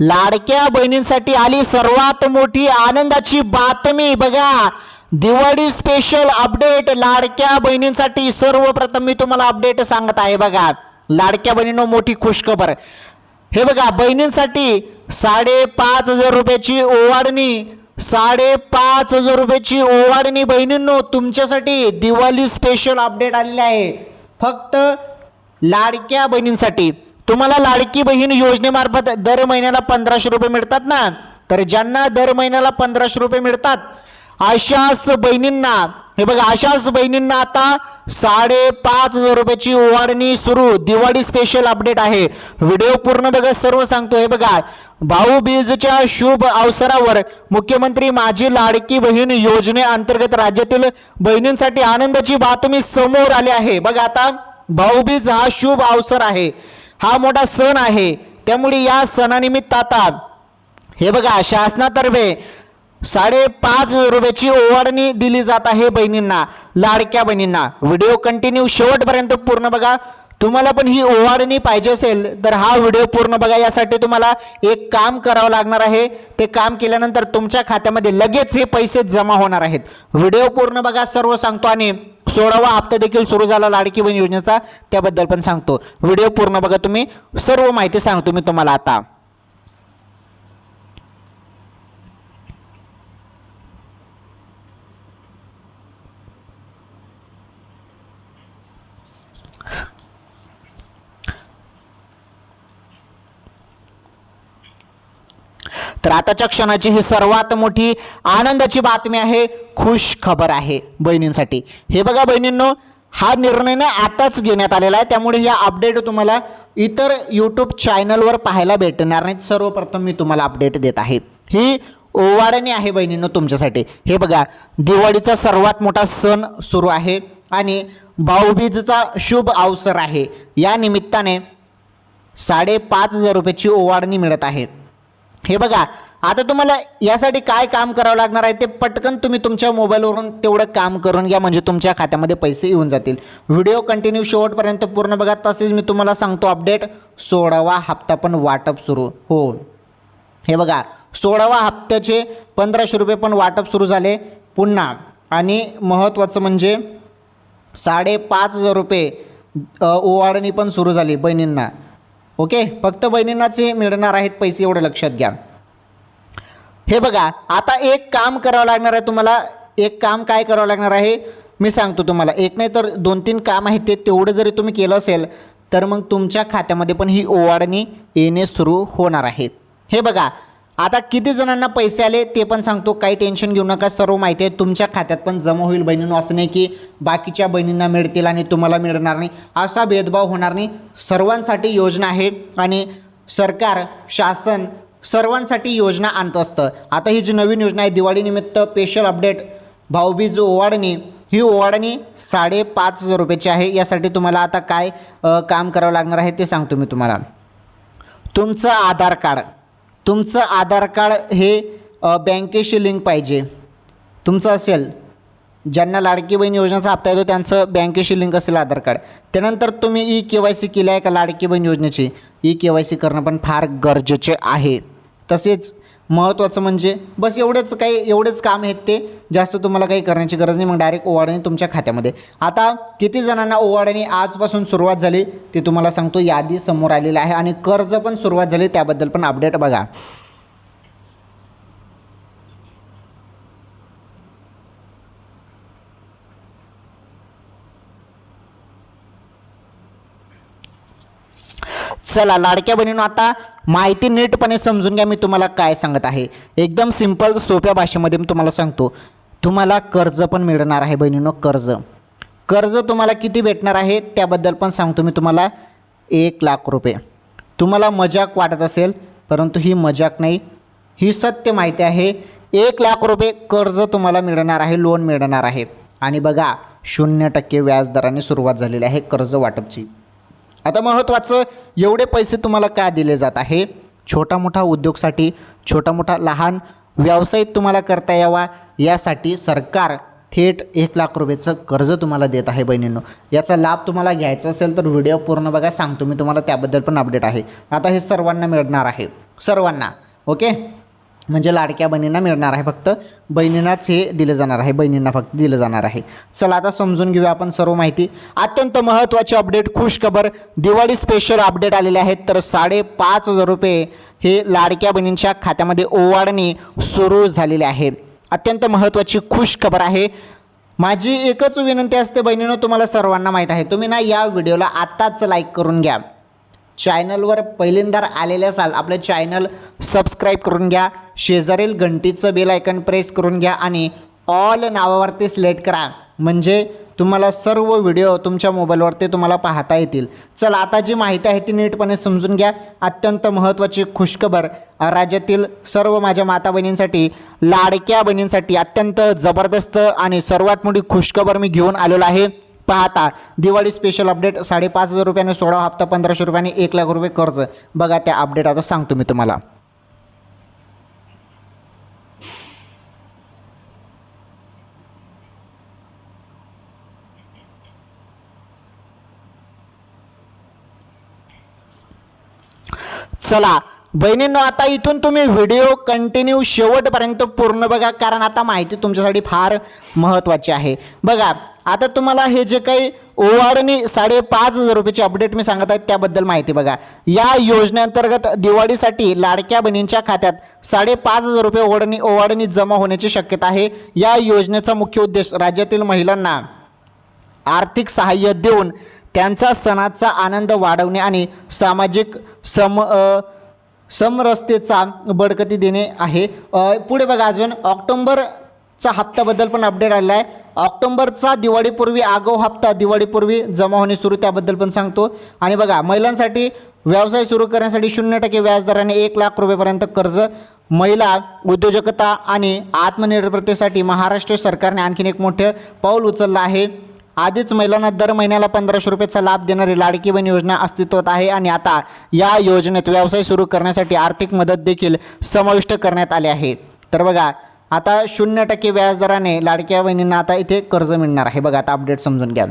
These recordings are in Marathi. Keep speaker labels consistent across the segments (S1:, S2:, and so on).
S1: लाडक्या बहिणींसाठी आली सर्वात मोठी आनंदाची बातमी. बघा दिवाळी स्पेशल अपडेट लाडक्या बहिणींसाठी. सर्वप्रथम मी तुम्हाला अपडेट सांगत आहे बघा. लाडक्या बहिणींनो मोठी खुशखबर. हे बघा बहिणींसाठी साडेपाच हजार रुपयाची ओवाडणी साडेपाच हजार रुपयाची ओवाडणी बहिणींनो तुमच्यासाठी दिवाळी स्पेशल अपडेट आलेली आहे. फक्त लाडक्या बहिणींसाठी. तुम्हाला लाडकी बहीण योजनेमार्फत दर महिन्याला पंधराशे रुपये मिळतात ना? तर ज्यांना दर महिन्याला पंधराशे रुपये मिळतात अशाच बहिणींना हे बघा अशाच बहिणींना आता साडेपाच हजार रुपयाची ओवाळणी सुरू. दिवाळी स्पेशल अपडेट आहे. व्हिडिओ पूर्ण बघा सर्व सांगतो. हे बघा भाऊबीजच्या शुभ अवसरावर मुख्यमंत्री माझी लाडकी बहीण योजनेअंतर्गत राज्यातील बहिणींसाठी आनंदाची बातमी समोर आली आहे. बघा आता भाऊबीज हा शुभ अवसर आहे. हा मोठा सण आहे. त्यामुळे या सणानिमित्त आता हे बघा शासनातर्फे साडेपाच हजार रुपयाची ओवाळणी दिली जात आहे बहिणींना लाडक्या बहिणींना. व्हिडिओ कंटिन्यू शेवटपर्यंत पूर्ण बघा. तुम्हाला पण ही ओवाळणी पाहिजे असेल तर हा व्हिडिओ पूर्ण बघा. यासाठी तुम्हाला एक काम करावं लागणार आहे. ते काम केल्यानंतर तुमच्या खात्यामध्ये लगेच हे पैसे जमा होणार आहेत. व्हिडिओ पूर्ण बघा सर्व सांगतो आणि सोळावा हप्ता देखील सुरू झाला लाडकी बहीण योजनेचा त्याबद्दल पण सांगतो. व्हिडिओ पूर्ण बघा तुम्ही. सर्व माहिती सांगतो मी तुम्हाला आता. तर आताच्या क्षणाची ही सर्वात मोठी आनंदाची बातमी आहे खुश खबर आहे बहिणींसाठी. हे बघा बहिणींनो हा निर्णय ना आताच घेण्यात आलेला आहे. त्यामुळे या अपडेट तुम्हाला इतर यूट्यूब चॅनलवर पाहायला भेटणार नाहीत. सर्वप्रथम मी तुम्हाला अपडेट देत आहे. ही ओवाळणी आहे बहिणींनो तुमच्यासाठी. हे बघा दिवाळीचा सर्वात मोठा सण सुरू आहे आणि भाऊबीजचा शुभ अवसर आहे. या निमित्ताने साडेपाच हजार रुपयाची ओवाळणी मिळत आहे. हे बघा आता तुम्हाला यासाठी काय काम करावं लागणार आहे ते पटकन तुम्ही तुमच्या मोबाईलवरून तेवढं काम करून घ्या म्हणजे तुमच्या खात्यामध्ये पैसे येऊन जातील. व्हिडिओ कंटिन्यू शेवटपर्यंत पूर्ण बघा तसेच मी तुम्हाला सांगतो अपडेट सोळावा हप्ता पण वाटप सुरू हो. हे बघा सोळावा हप्त्याचे पंधराशे रुपये पण वाटप सुरू झाले पुन्हा. आणि महत्त्वाचं म्हणजे साडेपाच हजार रुपये ओवाळणी पण सुरू झाली बहिणींना. ओके? फक्त बहिणींनाच हे मिळणार आहेत पैसे एवढं लक्षात घ्या. हे बघा आता एक काम करावं लागणार आहे तुम्हाला. एक काम काय करावं लागणार आहे? मी सांगतो तुम्हाला. एक नाही तर दोन तीन काम आहे ते तेवढं जरी तुम्ही केलं असेल तर मग तुमच्या खात्यामध्ये पण ही ओवाळणी येणे सुरू होणार आहे. हे बघा आता किती जणांना पैसे आले ते पण सांगतो काही टेन्शन घेऊ नका. सर्व माहिती आहे तुमच्या खात्यात पण जमा होईल बहिणींनो. असं नाही की बाकीच्या बहिणींना मिळतील आणि तुम्हाला मिळणार नाही. असा भेदभाव होणार नाही. सर्वांसाठी योजना आहे आणि सरकार शासन सर्वांसाठी योजना आणत असतं. आता ही जी नवीन योजना आहे दिवाळीनिमित्त स्पेशल अपडेट भाऊबीज ओवाडणी ही ओवाडणी साडेपाच हजार रुपयाची आहे. यासाठी तुम्हाला आता काय काम करावं लागणार आहे ते सांगतो मी तुम्हाला. तुमचं आधार कार्ड. तुमचं आधार कार्ड हे बँकेशी लिंक पाहिजे. तुमचं असेल ज्यांना लाडकी बहीण योजनेचा हप्ता येतो त्यांचं बँकेशी लिंक असेल आधार कार्ड. त्यानंतर तुम्ही ई के वाय सी केलं आहे का लाडकी बहीण योजनेची? ई के वाय सी करणं पण फार गरजेचे आहे. तसेच महत्त्वाचं म्हणजे बस एवढेच काही एवढेच काम आहेत ते. जास्त तुम्हाला काही करण्याची गरज नाही मग डायरेक्ट ओवाडणी तुमच्या खात्यामध्ये. आता किती जणांना ओवाडणी आजपासून सुरुवात झाली ते तुम्हाला सांगतो यादी समोर आलेली आहे आणि कर्ज पण सुरुवात झाली त्याबद्दल पण अपडेट बघा. चला लाडक्या बहिणीनं आता माहिती नीटपणे समजून घ्या मी तुम्हाला काय सांगत आहे. एकदम सिंपल सोप्या भाषेमध्ये मी तुम्हाला सांगतो. तुम्हाला कर्ज पण मिळणार आहे बहिणीनो कर्ज. कर्ज तुम्हाला किती भेटणार आहे त्याबद्दल पण सांगतो मी तुम्हाला. एक लाख रुपये. तुम्हाला मजाक वाटत असेल परंतु ही मजाक नाही. ही सत्य माहिती आहे. एक लाख रुपये कर्ज तुम्हाला मिळणार आहे लोन मिळणार आहे. आणि बघा शून्य टक्के व्याजदराने सुरुवात झालेली आहे कर्ज वाटपची. आता महत्त्वाचं एवढे पैसे तुम्हाला का दिले जात आहे? छोटा मोठा उद्योगसाठी छोटा मोठा लहान व्यवसाय तुम्हाला करता यावा यासाठी सरकार थेट एक लाख रुपयेचं कर्ज तुम्हाला देत आहे बहिणींनो. याचा लाभ तुम्हाला घ्यायचा असेल तर व्हिडिओ पूर्ण बघा सांगतो मी तुम्हाला त्याबद्दल पण अपडेट आहे. आता हे सर्वांना मिळणार आहे. सर्वांना ओके? म्हणजे लाडक्या बहिणींना मिळणार आहे फक्त. बहिणींनाच हे दिलं जाणार आहे. बहिणींना फक्त दिलं जाणार आहे. चला आता समजून घेऊया आपण सर्व माहिती. अत्यंत महत्त्वाची अपडेट खुश खबर. दिवाळी स्पेशल अपडेट आलेले आहेत. तर साडेपाच हजार रुपये हे लाडक्या बहिणींच्या खात्यामध्ये ओवाळणी सुरू झालेली आहे. अत्यंत महत्त्वाची खुश खबर आहे. माझी एकच विनंती असते बहिणीनं तुम्हाला सर्वांना माहीत आहे. तुम्ही ना या व्हिडिओला आत्ताच लाईक करून घ्या. चॅनलवर पहिल्यांदा आलेले असाल आपलं चॅनल सबस्क्राईब करून घ्या शेजारील घंटीचं बेल आयकन प्रेस करून घ्या आणि ऑल नावावरती सिलेक्ट करा. म्हणजे तुम्हाला सर्व व्हिडिओ तुमच्या मोबाईलवरती तुम्हाला पाहता येतील. चला आता जी माहिती आहे ती नीटपणे समजून घ्या. अत्यंत महत्त्वाची खुशखबर. राज्यातील सर्व माझ्या माता बहिणींसाठी लाडक्या बहिणींसाठी अत्यंत जबरदस्त आणि सर्वात मोठी खुशखबर मी घेऊन आलेलो आहे. पाहता. दिवाळी स्पेशल अपडेट साडेपाच हजार रुपयाने सोळा हप्ता पंधराशे रुपयाने एक लाख रुपये कर्ज. बघा त्या अपडेट आता सांगतो मी तुम्हाला. चला बहिणींनो आता इथून तुम्ही व्हिडिओ कंटिन्यू शेवटपर्यंत पूर्ण बघा कारण आता माहिती तुमच्यासाठी फार महत्त्वाची आहे. बघा आता तुम्हाला हे जे काही ओवाळणी साडेपाच हजार रुपयाची अपडेट मी सांगत आहे त्याबद्दल माहिती बघा. या योजनेअंतर्गत दिवाळीसाठी लाडक्या बहिणींच्या खात्यात साडेपाच हजार रुपये ओवाळणी ओवाळणी जमा होण्याची शक्यता आहे. या योजनेचा मुख्य उद्देश राज्यातील महिलांना आर्थिक सहाय्य देऊन त्यांचा सणाचा आनंद वाढवणे आणि सामाजिक सम अ, समरसतेचा बळकटी देणे आहे. पुढे बघा अजून. ऑक्टोंबरचा हप्त्याबद्दल पण अपडेट आलेला आहे. ऑक्टोंबरचा दिवाळीपूर्वी आगाऊ हप्ता दिवाळीपूर्वी जमा होणे सुरू त्याबद्दल पण सांगतो. आणि बघा महिलांसाठी व्यवसाय सुरू करण्यासाठी शून्य टक्के व्याजदराने एक लाख रुपयेपर्यंत कर्ज महिला उद्योजकता आणि आत्मनिर्भरतेसाठी महाराष्ट्र सरकारने आणखीन एक मोठं पाऊल उचललं आहे. आधीच महिलांना दर महिन्याला पंधराशे रुपयाचा लाभ देणारी लाडकी बहीण योजना अस्तित्वात आहे आणि आता या योजनेत व्यवसाय सुरू करण्यासाठी आर्थिक मदत देखील समाविष्ट करण्यात आली आहे. तर बघा आता शून्य टक्के व्याजदराने लाडक्या बहिणींना आता इथे कर्ज मिळणार आहे. बघा आता अपडेट समजून घ्या.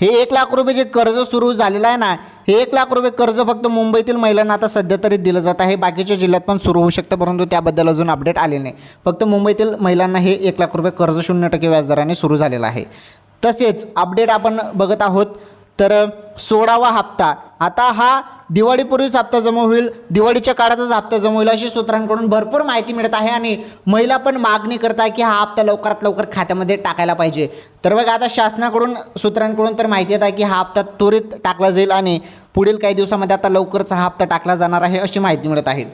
S1: हे एक लाख रुपये जे कर्ज सुरू झालेलं आहे ना हे एक लाख रुपये कर्ज फक्त मुंबईतील महिलांना आता सध्या तरी दिलं जात आहे. बाकीच्या जिल्ह्यात पण सुरू होऊ शकतं परंतु त्याबद्दल अजून अपडेट आले नाही. फक्त मुंबईतील महिलांना हे एक लाख रुपये कर्ज शून्य टक्के व्याजदराने सुरू झालेलं आहे. तसेच अपडेट आपण बघत आहोत तर सोळावा हप्ता. आता हा दिवाळीपूर्वीच हप्ता जमा होईल. दिवाळीच्या काळातच हप्ता जमा होईल अशी सूत्रांकडून भरपूर माहिती मिळत आहे आणि महिला पण मागणी करत आहे की हा हप्ता लवकरात लवकर खात्यामध्ये टाकायला पाहिजे. तर बघा आता शासनाकडून सूत्रांकडून तर माहिती येत आहे की हा हप्ता त्वरित टाकला जाईल आणि पुढील काही दिवसामध्ये आता लवकरच हा हप्ता टाकला जाणार आहे अशी माहिती मिळत आहे.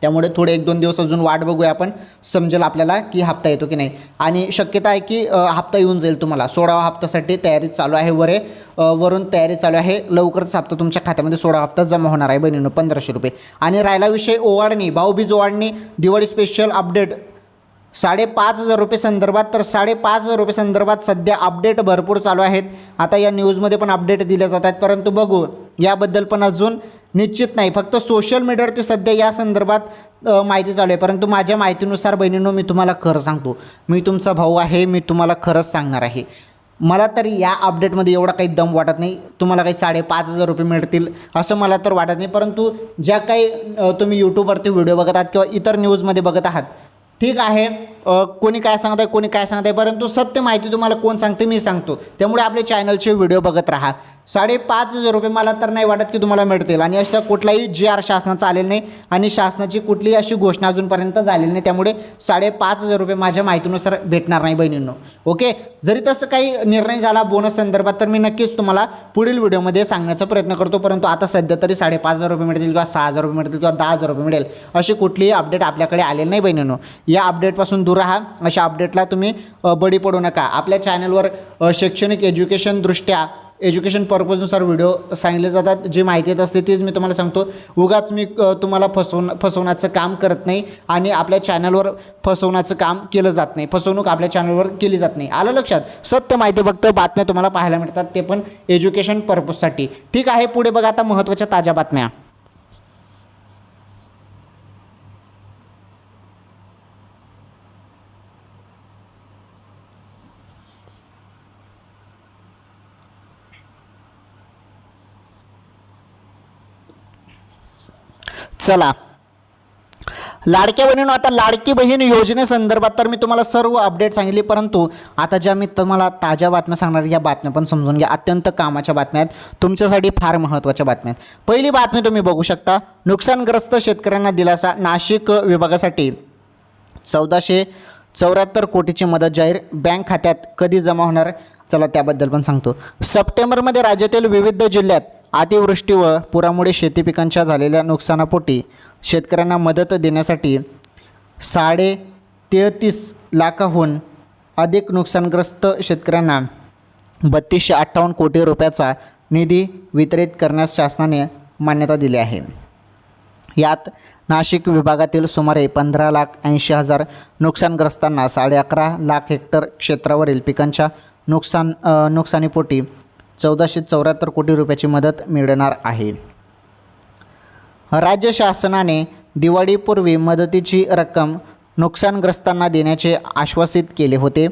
S1: त्यामुळे थोडे एक दोन दिवस अजून वाट बघूया आपण समजेल आपल्याला की हप्ता येतो की नाही. आणि शक्यता आहे की हप्ता येऊन जाईल तुम्हाला. सोळावा हप्त्यासाठी तयारी चालू आहे वरे. वरून तयारी चालू आहे. लवकरच हप्ता तुमच्या खात्यामध्ये सोळा हप्ता जमा होणार आहे बहिणीनं पंधराशे रुपये. आणि राहिला विषय ओवाळणी भाऊबीज ओवाळणी दिवाळी स्पेशल अपडेट साडेपाच हजार रुपये संदर्भात तर साडेपाच हजार रुपये संदर्भात सध्या अपडेट भरपूर चालू आहेत. आता या न्यूजमध्ये पण अपडेट दिल्या जात आहेत परंतु बघू याबद्दल पण अजून निश्चित नाही. फक्त सोशल मीडियावरती सध्या या संदर्भात माहिती चालू आहे. परंतु माझ्या माहितीनुसार बहिणींनो मी तुम्हाला खरं सांगतो. मी तुमचा भाऊ आहे मी तुम्हाला खरंच सांगणार आहे. मला तर या अपडेटमध्ये एवढा काही दम वाटत नाही. तुम्हाला काही साडेपाच हजार रुपये मिळतील असं मला तर वाटत नाही. परंतु ज्या काही तुम्ही यूट्यूबवरती व्हिडिओ बघत आहात किंवा इतर न्यूजमध्ये बघत आहात ठीक आहे. कोणी काय सांगत आहे कोणी काय सांगत आहे परंतु सत्य माहिती तुम्हाला कोण सांगते मी सांगतो. त्यामुळे आपले चॅनलचे व्हिडिओ बघत राहा. साडेपाच हजार रुपये मला तर नाही वाटत की तुम्हाला मिळतील. आणि अशा कुठलाही जी आर शासनाचा आलेला नाही आणि शासनाची कुठलीही अशी घोषणा अजूनपर्यंत झालेली नाही. त्यामुळे साडेपाच हजार रुपये माझ्या माहितीनुसार भेटणार नाही बहिणींनो. ओके? जरी तसं काही निर्णय झाला बोनस संदर्भात तर मी नक्कीच तुम्हाला पुढील व्हिडिओमध्ये सांगण्याचा प्रयत्न करतो. परंतु आता सध्या तरी साडेपाच हजार रुपये मिळतील किंवा सहा हजार रुपये मिळतील किंवा दहा हजार रुपये मिळेल अशी कुठलीही अपडेट आपल्याकडे आलेली नाही बहिणींनो. या अपडेटपासून दूर राहा. अशा अपडेटला तुम्ही बळी पडू नका. आपल्या चॅनलवर शैक्षणिक एज्युकेशन दृष्ट्या एज्युकेशन पर्पजनुसार व्हिडिओ सांगितले जातात. जी माहिती येत असते तीच मी तुम्हाला सांगतो. उगाच मी तुम्हाला फसवून फसवण्याचं काम करत नाही आणि आपल्या चॅनलवर फसवण्याचं काम केलं जात नाही. फसवणूक आपल्या चॅनलवर केली जात नाही. आलं लक्षात? सत्य माहिती फक्त बातम्या तुम्हाला पाहायला मिळतात. ते पण एज्युकेशन पर्पजसाठी ठीक आहे पुढे बघा आता महत्त्वाच्या ताज्या बातम्या. चला. लाडक्या बहिणीनं आता लाडकी बहीण योजनेसंदर्भात तर मी तुम्हाला सर्व अपडेट सांगितली परंतु आता ज्या मी तुम्हाला ताज्या बातम्या सांगणार या बातम्या पण समजून घ्या. अत्यंत कामाच्या बातम्या आहेत. तुमच्यासाठी फार महत्त्वाच्या बातम्या आहेत. पहिली बातमी तुम्ही बघू शकता. नुकसानग्रस्त शेतकऱ्यांना दिलासा नाशिक विभागासाठी. चौदाशे चौऱ्याहत्तर कोटीची मदत जाहीर. बँक खात्यात कधी जमा होणार? चला त्याबद्दल पण सांगतो. सप्टेंबरमध्ये राज्यातील विविध जिल्ह्यात अतिवृष्टी व पुरामुळे शेती पिकांच्या झालेल्या नुकसानापोटी शेतकऱ्यांना मदत देण्यासाठी साडे तेहतीस लाखाहून अधिक नुकसानग्रस्त शेतकऱ्यांना बत्तीसशे अठ्ठावन्न कोटी रुपयाचा निधी वितरित करण्यास शासनाने मान्यता दिली आहे. यात नाशिक विभागातील सुमारे पंधरा लाख ऐंशी हजार नुकसानग्रस्तांना साडे अकरा लाख हेक्टर क्षेत्रावरील पिकांच्या नुकसान नुकसानीपोटी चौदाशे चौऱ्याहत्तर कोटी रुपयाची मदत मिळणार आहे. राज्य शासनाने दिवाळीपूर्वी मदतीची रक्कम नुकसानग्रस्तांना देण्याचे आश्वासित केले होते.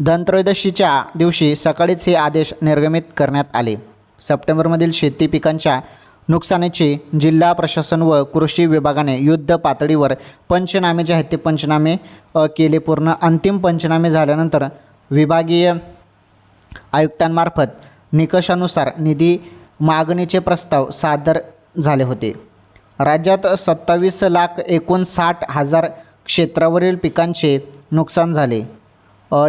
S1: धनत्रयोदशीच्या दिवशी सकाळीच हे आदेश निर्गमित करण्यात आले. सप्टेंबरमधील शेती पिकांच्या नुकसानीचे जिल्हा प्रशासन व कृषी विभागाने युद्ध पातळीवर पंचनामे जे आहेत ते पंचनामे केले पूर्ण. अंतिम पंचनामे झाल्यानंतर विभागीय आयुक्तांमार्फत निकषानुसार निधी मागणीचे प्रस्ताव सादर झाले होते. राज्यात सत्तावीस लाख एकोणसाठ हजार क्षेत्रावरील पिकांचे नुकसान झाले.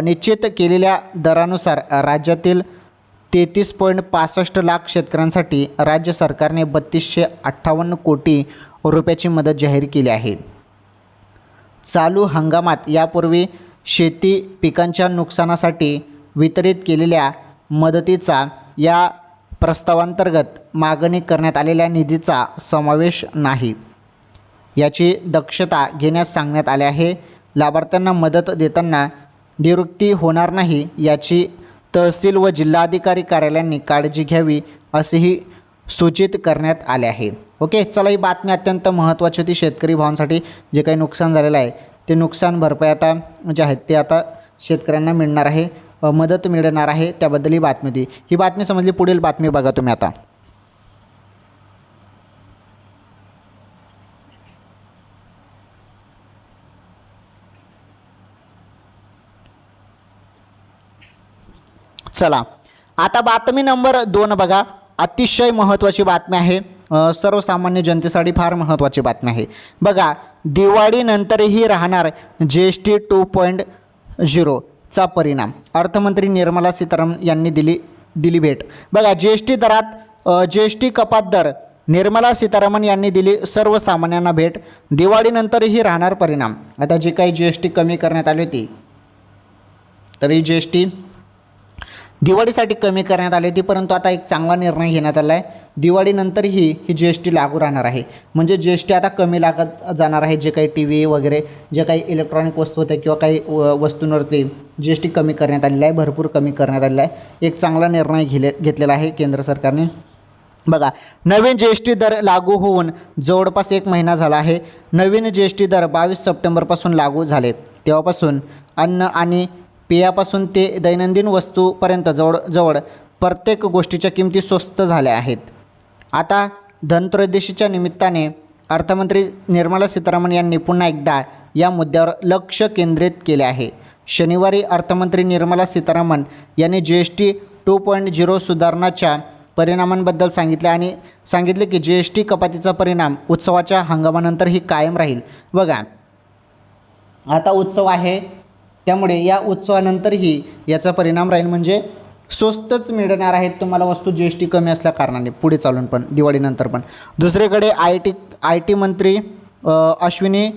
S1: निश्चित केलेल्या दरानुसार राज्यातील तेहतीस पॉईंट पासष्ट लाख शेतकऱ्यांसाठी राज्य सरकारने बत्तीसशे अठ्ठावन्न कोटी रुपयाची मदत जाहीर केली आहे. चालू हंगामात यापूर्वी शेती पिकांच्या नुकसानासाठी वितरित केलेल्या मदतीचा या प्रस्तावांतर्गत मागणी करण्यात आलेल्या निधीचा समावेश नाही. याची दक्षता घेण्यास सांगण्यात आले आहे. लाभार्थ्यांना मदत देताना निवृत्ती होणार नाही याची तहसील व जिल्हाधिकारी कार्यालयांनी काळजी घ्यावी असेही सूचित करण्यात आले आहे. ओके चला ही बातमी अत्यंत महत्त्वाची होती शेतकरी भावांसाठी. जे काही नुकसान झालेलं आहे ते नुकसान भरपाई आता जे आहेत ते आता शेतकऱ्यांना मिळणार आहे. मदत मिळणार आहे त्याबद्दल ही बातमी होती ही बातमी समजली पुढील बातमी बघा तुम्ही आता. चला. आता बातमी नंबर दोन बघा. अतिशय महत्त्वाची बातमी आहे. सर्वसामान्य जनतेसाठी फार महत्त्वाची बातमी आहे. बघा दिवाळीनंतरही राहणार G S T two point zero चा परिणाम. अर्थमंत्री निर्मला सीतारामन यांनी दिली दिली भेट. बघा जी एस टी दरात जी एस टी कपात दर निर्मला सीतारामन यांनी दिली सर्वसामान्यांना भेट. दिवाळीनंतरही राहणार परिणाम. आता जी काही जी एस टी कमी करण्यात आली होती तर ही जी एस टी दिवाळीसाठी कमी करण्यात आली होती परंतु आता एक चांगला निर्णय घेण्यात आला आहे दिवाळीनंतरही ही जी एस टी लागू राहणार आहे. म्हणजे जी एस टी आता कमी लागत जाणार आहे जे काही टी व्ही वगैरे जे काही इलेक्ट्रॉनिक वस्तू होत्या किंवा काही व- वस्तूंवरती जी एस टी कमी करण्यात आलेली आहे भरपूर कमी करण्यात आलेला आहे. एक चांगला निर्णय घेले घेतलेला आहे केंद्र सरकारने. बघा नवीन जी एस टी दर लागू होऊन जवळपास एक महिना झाला आहे. नवीन जी एस टी दर बावीस सप्टेंबरपासून लागू झाले. तेव्हापासून अन्न आणि पेयापासून ते दैनंदिन वस्तूपर्यंत जवळ जवळ प्रत्येक गोष्टीच्या किमती स्वस्त झाल्या आहेत. आता धनत्रयोदशीच्या निमित्ताने अर्थमंत्री निर्मला सीतारामन यांनी पुन्हा एकदा या मुद्द्यावर लक्ष केंद्रित केले आहे. शनिवारी अर्थमंत्री निर्मला सीतारामन यांनी G S T two point zero सुधारणाच्या परिणामांबद्दल सांगितले आणि सांगितले की जी एस टी कपातीचा परिणाम उत्सवाच्या हंगामानंतरही कायम राहील. बघा आता उत्सव आहे त्यामुळे या उत्सवानंतरही याचा परिणाम राहील म्हणजे स्वस्तच मिळणार आहेत तुम्हाला वस्तू जी एस टी कमी असल्या कारणाने. पुढे चालून पण दिवाळीनंतर पण. दुसरीकडे आय टी आय टी मंत्री अश्विनी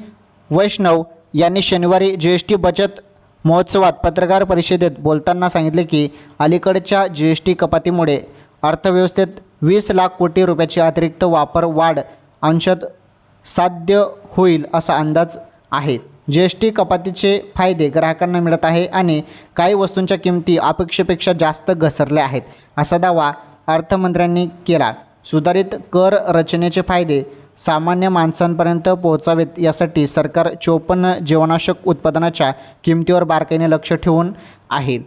S1: वैष्णव यांनी शनिवारी जी एस टी बचत महोत्सवात पत्रकार परिषदेत बोलताना सांगितले की अलीकडच्या जी एस टी कपातीमुळे अर्थव्यवस्थेत वीस लाख कोटी रुपयाची अतिरिक्त वापर वाढ अंशात साध्य होईल असा अंदाज आहे. जी एस टी कपातीचे फायदे ग्राहकांना मिळत आहे आणि काही वस्तूंच्या किमती अपेक्षेपेक्षा जास्त घसरल्या आहेत असा दावा अर्थमंत्र्यांनी केला. सुधारित कर रचनेचे फायदे सामान्य माणसांपर्यंत पोहोचावेत यासाठी सरकार चोपन्न जीवनावश्यक उत्पादनाच्या किमतीवर बारकाईने लक्ष ठेवून आहे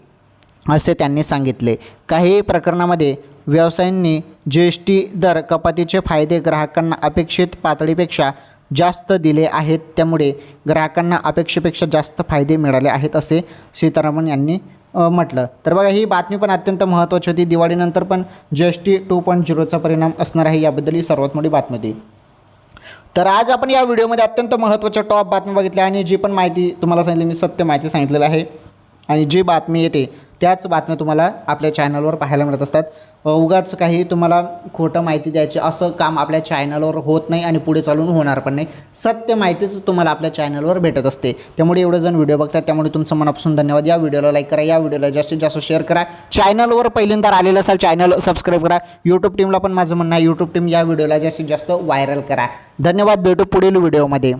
S1: असे त्यांनी सांगितले. काही प्रकरणामध्ये व्यवसायांनी जी एस टी दर कपातीचे फायदे ग्राहकांना अपेक्षित पातळीपेक्षा जास्त दिले आहेत. त्यामुळे ग्राहकांना अपेक्षेपेक्षा जास्त फायदे मिळाले आहेत असे सीतारामन यांनी म्हटलं. तर बघा ही बातमी पण अत्यंत महत्त्वाची होती. दिवाळीनंतर पण G S T two point झिरोचा परिणाम असणार आहे याबद्दल ही सर्वात मोठी बातमी होती. तर आज आपण या व्हिडिओमध्ये अत्यंत महत्त्वाच्या टॉप बातम्या बघितल्या आणि जी पण माहिती तुम्हाला सांगितली मी सत्य माहिती सांगितलेलं आहे. आणि जी बातमी येते त्याच बातम्या तुम्हाला आपल्या चॅनलवर पाहायला मिळत असतात. उगाच काही तुम्हाला खोटं माहिती द्यायची असं काम आपल्या चॅनलवर होत नाही आणि पुढे चालून होणार पण नाही. सत्य माहितीच तुम्हाला आपल्या चॅनलवर भेटत असते. त्यामुळे एवढं जण व्हिडिओ बघतात. त्यामुळे तुमचं मनापासून धन्यवाद. या व्हिडिओला लाईक करा. या व्हिडिओला जास्तीत जास्त शेअर करा. चॅनलवर पहिल्यांदा आलेलं असाल चॅनल सबस्क्राईब करा. यूट्यूब टीमला पण माझं म्हणणं आहे यूट्यूब टीम या व्हिडिओला जास्तीत जास्त व्हायरल करा. धन्यवाद. भेटू पुढील व्हिडिओमध्ये